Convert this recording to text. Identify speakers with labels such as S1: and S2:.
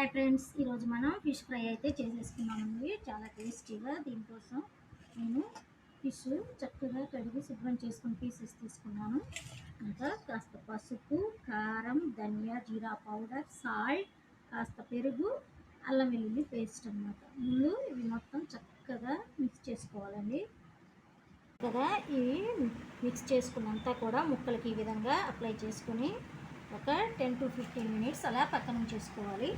S1: Hi friends ఈరోజు మనం fish fry అయితే చేసేసుకున్నామండి. చాలా టేస్టీగా దీనికోసం నేను ఫిష్ చక్కగా కడిగి శుభ్రం చేసుకుని పీసెస్ తీసుకున్నాను. ఇంకా కాస్త పసుపు కారం ధనియా జీరా పౌడర్ సాల్ట్ కాస్త పెరుగు అల్లం వెల్లుల్లి పేస్ట్ అన్నమాట. ముందు ఇవి మొత్తం చక్కగా మిక్స్ చేసుకోవాలండి. కదా ఇవి మిక్స్ చేసుకున్నంతా కూడా ముక్కలకి ఈ విధంగా అప్లై చేసుకుని ఒక టెన్ టు ఫిఫ్టీన్ మినిట్స్ అలా పక్కన చేసుకోవాలి